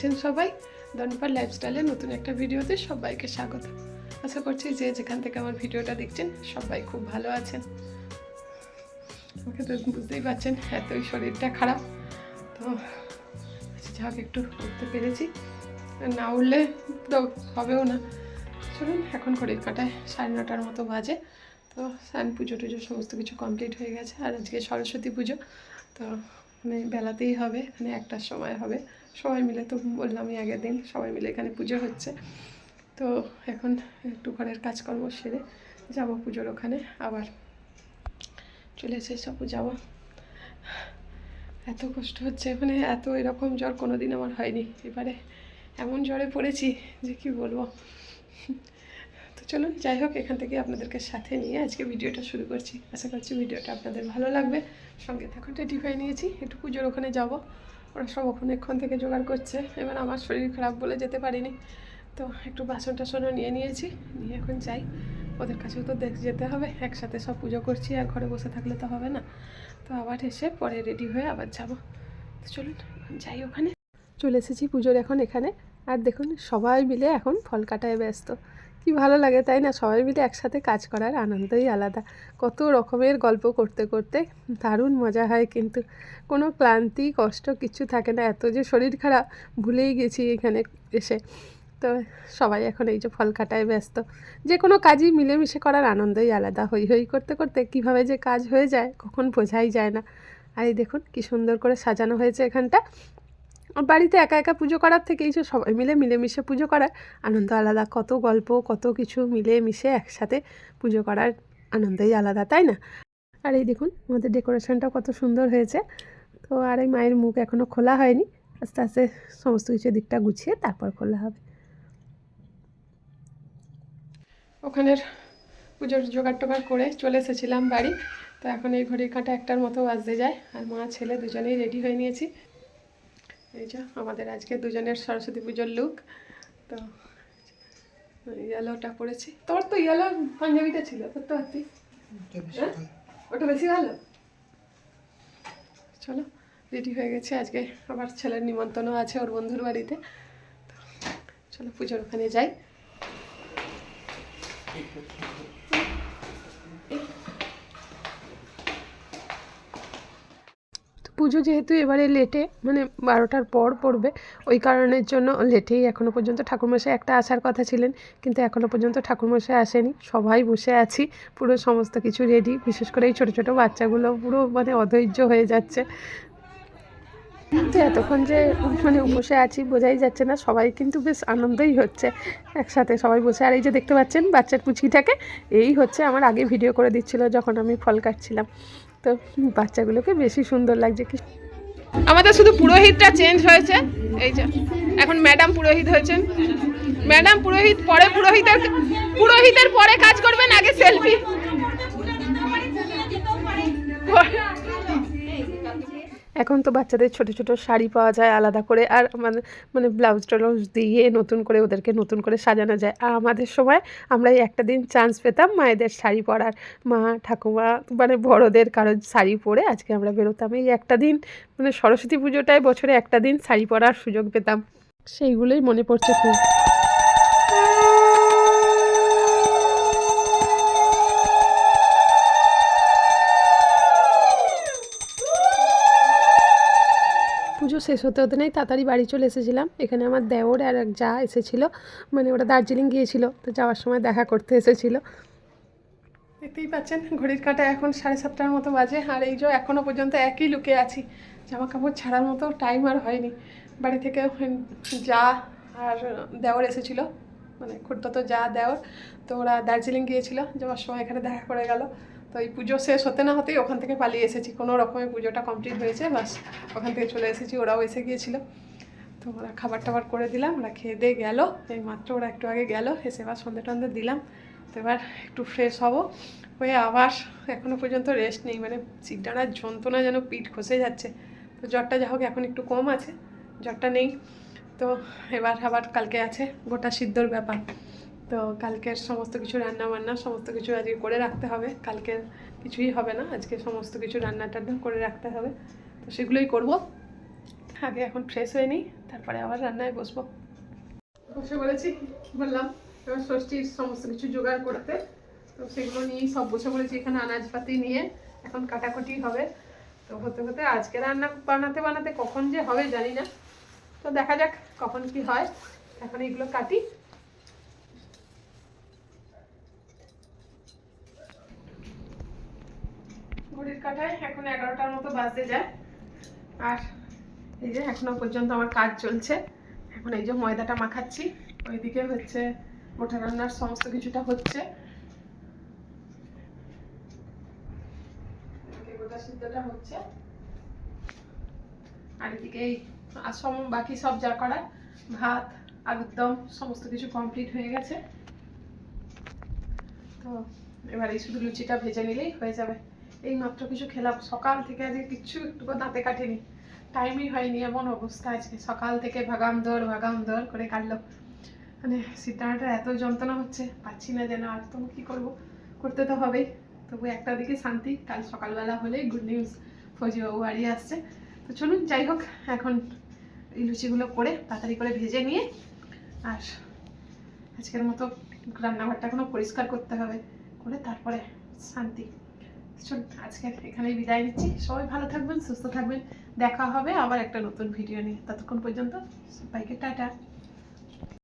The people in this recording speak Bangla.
আছেন সবাই? দনপার লাইফস্টাইলের নতুন একটা ভিডিওতে সবাইকে স্বাগত। আশা করছি যে যেখান থেকে আমার ভিডিওটা দেখছেন সবাই খুব ভালো আছেন। আমাকে তো বুঝতেই পারছেন এতই শরীরটা খারাপ। তো আচ্ছা, যাক একটু উঠতে পেরেছি। না উঠলে তো হবেও না। চলুন এখন ঘড়ির কাটায় সাড়ে নটার মতো বাজে। তো স্নান পুজো টুজো সমস্ত কিছু কমপ্লিট হয়ে গেছে। আর আজকে সরস্বতী পুজো। তো মানে বেলাতেই হবে মানে একটার সময় হবে। সবাই মিলে তো বললামই আগের দিন, সবাই মিলে এখানে পুজো হচ্ছে। তো এখন একটু ঘরের কাজকর্ম সেরে যাব পুজোর ওখানে, আবার চলে এসে সব যাব। এত কষ্ট হচ্ছে মানে এত এরকম জ্বর কোনো দিন আমার হয়নি। এবারে এমন জ্বরে পড়েছি যে কি বলব? চলুন, যাই হোক, এখান থেকে আপনাদেরকে সাথে নিয়ে আজকে ভিডিওটা শুরু করছি। আশা করছি ভিডিওটা আপনাদের ভালো লাগবে। সঙ্গে থাকুন রেডিফাই নিয়েছি। একটু পুজোর ওখানে যাব। ওরা সব ওখানেক্ষণ থেকে জোগাড় করছে। এবার আমার শরীর খারাপ বলে যেতে পারিনি। তো একটু বাসন টাসনও নিয়ে নিয়েছি। নিয়ে এখন যাই। ওদের কাছেও তো দেখ যেতে হবে। একসাথে সব পুজো করছি, আর ঘরে বসে থাকলে তো হবে না। তো আবার এসে পরে রেডি হয়ে আবার যাব। তো চলুন যাই ওখানে। চলে এসেছি পুজোর এখন এখানে। আর দেখুন, সবাই মিলে এখন ফল কাটায় ব্যস্ত। কি ভালো লাগে, তাই না? সবাই মিলে একসাথে কাজ করার আনন্দই আলাদা। কত রকমের গল্প করতে করতে দারুণ মজা হয় কিন্তু। কোনো ক্লান্তি, কষ্ট কিছু থাকে না। এত যে শরীর খারাপ, ভুলেই গেছি এখানে এসে। তো সবাই এখন এই যে ফল কাটায় ব্যস্ত। যে কোনো কাজই মিলেমিশে করার আনন্দই আলাদা। হই হই করতে করতে কীভাবে যে কাজ হয়ে যায়, কখন বোঝাই যায় না। আর এই দেখুন কি সুন্দর করে সাজানো হয়েছে এখানটা। বাড়িতে একা একা পুজো করার থেকে এই যে সবাই মিলে মিলেমিশে পুজো করার আনন্দ আলাদা, কত গল্প, কত কিছু মিলে মিশে একসাথে পুজো করার আনন্দই আলাদা, তাই না? আর এই দেখুন, আমাদের ডেকোরেশনটা কত সুন্দর হয়েছে। তো আর এই মায়ের মুখ এখনও খোলা হয়নি। আস্তে আস্তে সমস্ত কিছু দিকটা গুছিয়ে তারপর খোলা হবে। ওখানের পুজোর জোগাড় টোগাড় করে চলে এসেছিলাম বাড়ি। তো এখন এই ঘড়ির কাঁটা একটার মতো বাজতে যায়। আর মা, ছেলে দুজনেই রেডি হয়ে নিয়েছি। এই যে আমাদের আজকে দুজনের সরস্বতী পুজোর লুক তো ইয়েলোটা পরেছি। তোর তো ইয়েলো পাঞ্জাবিটা ছিল তোর তো হাতি। হ্যাঁ? ওটা বেশি ভালো? চলো রেডি হয়ে গেছে। আজকে আবার ছেলের নিমন্ত্রণও আছে ওর বন্ধুর বাড়িতে। চলো পুজোর ওখানে যাই তো পুজো যেহেতু এবারে লেটে মানে বারোটার পর পড়বে, ওই কারণের জন্য লেটেই এখনও পর্যন্ত ঠাকুরমশাই একটা আসার কথা ছিলেন, কিন্তু এখনও পর্যন্ত ঠাকুরমশাই আসেনি। সবাই বসে আছি, পুরো সমস্ত কিছু রেডি বিশেষ করে এই ছোটো ছোটো বাচ্চাগুলো পুরো মানে অধৈর্য হয়ে যাচ্ছে। কিন্তু এতক্ষণ যে মানে বসে আছি বোঝাই যাচ্ছে না, সবাই কিন্তু বেশ আনন্দই হচ্ছে একসাথে সবাই বসে। আর এই যে দেখতে পাচ্ছেন বাচ্চার পুচকিটাকে এই হচ্ছে আমার আগে ভিডিও করে দিচ্ছিল যখন আমি ফল কাটছিলাম। তো বাচ্চাগুলোকে বেশি সুন্দর লাগছে কি? আমাদের শুধু পুরোহিতটা চেঞ্জ হয়েছে। এই যে এখন ম্যাডাম পুরোহিত হয়েছেন। ম্যাডাম পুরোহিত পরে পুরোহিতের পুরোহিতের পরে কাজ করবেন আগে সেলফি এখন তো বাচ্চাদের ছোট ছোট শাড়ি পাওয়া যায় আলাদা করে, আর মানে মানে ব্লাউজ টাউজ দিয়ে নতুন করে ওদেরকে নতুন করে সাজানো যায়। আর আমাদের সময় আমরা একটা দিন চান্স পেতাম মায়েদের শাড়ি পরার। মা, ঠাকুমা মানে বড়দের কারও শাড়ি পরে আজকে আমরা বেরোতাম। এই একটা দিন মানে সরস্বতী পুজোটায় বছরে একটা দিন শাড়ি পরার সুযোগ পেতাম। সেইগুলোই মনে পড়ছে খুব। শেষ হতে হতে নেই, তাড়াতাড়ি বাড়ি চলে এসেছিলাম। এখানে আমার দেওর আর এক যা এসেছিল মানে ওরা দার্জিলিং গিয়েছিল, তো যাওয়ার সময় দেখা করতে এসেছিল। দেখতেই পাচ্ছেন, ঘড়ির কাটা এখন সাড়ে সাতটার মতো বাজে, আর এই যে এখনও পর্যন্ত একই লুকে আছি। জামা কাপড় ছাড়ার মতো টাইম আর হয়নি। বাড়ি থেকে যা আর দেওর এসেছিল মানে খুঁড়তো তো যা দেওর, তো ওরা দার্জিলিং গিয়েছিল, যাওয়ার সময় এখানে দেখা করে গেল। তো এই পুজো শেষ হতে না হতেই ওখান থেকে পালিয়ে এসেছি। কোনো রকমের পুজোটা কমপ্লিট হয়েছে, বাস ওখান থেকে চলে এসেছি, ওরাও এসে গিয়েছিল। তো ওরা খাবার টাবার করে দিলাম, ওরা খেয়ে দিয়ে গেল। এই মাত্র ওরা একটু আগে গেল, এসে এবার সন্ধে টন্ধে দিলাম। তো এবার একটু ফ্রেশ হব। হয়ে আবার এখনও পর্যন্ত রেস্ট নেই মানে চিটানার যন্ত্রণা যেন পিঠ খসে যাচ্ছে। তো জ্বরটা যা হোক, এখন একটু কম আছে, জ্বরটা নেই। তো এবার আবার কালকে আছে গোটা সিদ্ধর ব্যাপার। তো কালকের সমস্ত কিছু রান্না বান্না সমস্ত কিছু আজকে করে রাখতে হবে। কালকের কিছুই হবে না, আজকে সমস্ত কিছু রান্না টান্না করে রাখতে হবে। তো সেগুলোই করব। আগে এখন ফ্রেশ হয়ে নিই, তারপরে আবার রান্নায় বসবো। বসে বলেছি বললাম, এবার ষষ্ঠীর সমস্ত কিছু জোগাড় করতে। তো সেগুলো নিয়েই সব বসে বলেছি এখানে আনাজপাতি নিয়ে। এখন কাটাকুটি হবে। তো হতে হতে আজকে রান্না বানাতে বানাতে কখন যে হবে জানি না। তো দেখা যাক কখন কি হয়। এখন এগুলো কাটি ঘড়ির কাটায়, এখন এগারোটার মতো বাজতে যায়। আর এই যে এখনও পর্যন্ত আমার কাজ চলছে। এখন এই যে ময়দাটা মাখাচ্ছি, ওইদিকে হচ্ছে মোটা রান্নার সমস্ত কিছুটা হচ্ছে। গোটা সিদ্ধটা হচ্ছে। আর এদিকে এই আর সম, বাকি সব যা করার, ভাত, আলুর দম, সমস্ত কিছু কমপ্লিট হয়ে গেছে। তো এবার এই শুধু লুচিটা ভেজে নিলেই হয়ে যাবে। এই মাত্র কিছু খেলাম। সকাল থেকে আজকে কিচ্ছু একটুকু দাঁতে কাটেনি। টাইমই হয়নি, এমন অবস্থা আজকে। সকাল থেকে ভাগাম দৌড় ভাগাম দৌড় করে কাটলো। মানে সিদ্ধাটা এত যন্ত্রণা হচ্ছে, পাচ্ছি না যেন আর তো কি করব? করতে তো হবেই। তবু একটা দিকে শান্তি, কাল সকালবেলা হলেই গুড নিউজ ফৌজিবাবু বাড়ি আসছে। তো চলুন, যাই হোক, এখন এই লুচিগুলো করে তাড়াতাড়ি করে ভেজে নিয়ে আর আজকের মতো রান্নাঘরটা এখনও পরিষ্কার করতে হবে। করে তারপরে শান্তি। চলুন, আজকে এখানেই বিদায় নিচ্ছি। সবাই ভালো থাকবেন, সুস্থ থাকবেন। দেখা হবে আবার একটা নতুন ভিডিও নিয়ে। ততক্ষণ পর্যন্ত সবাইকে টাটা।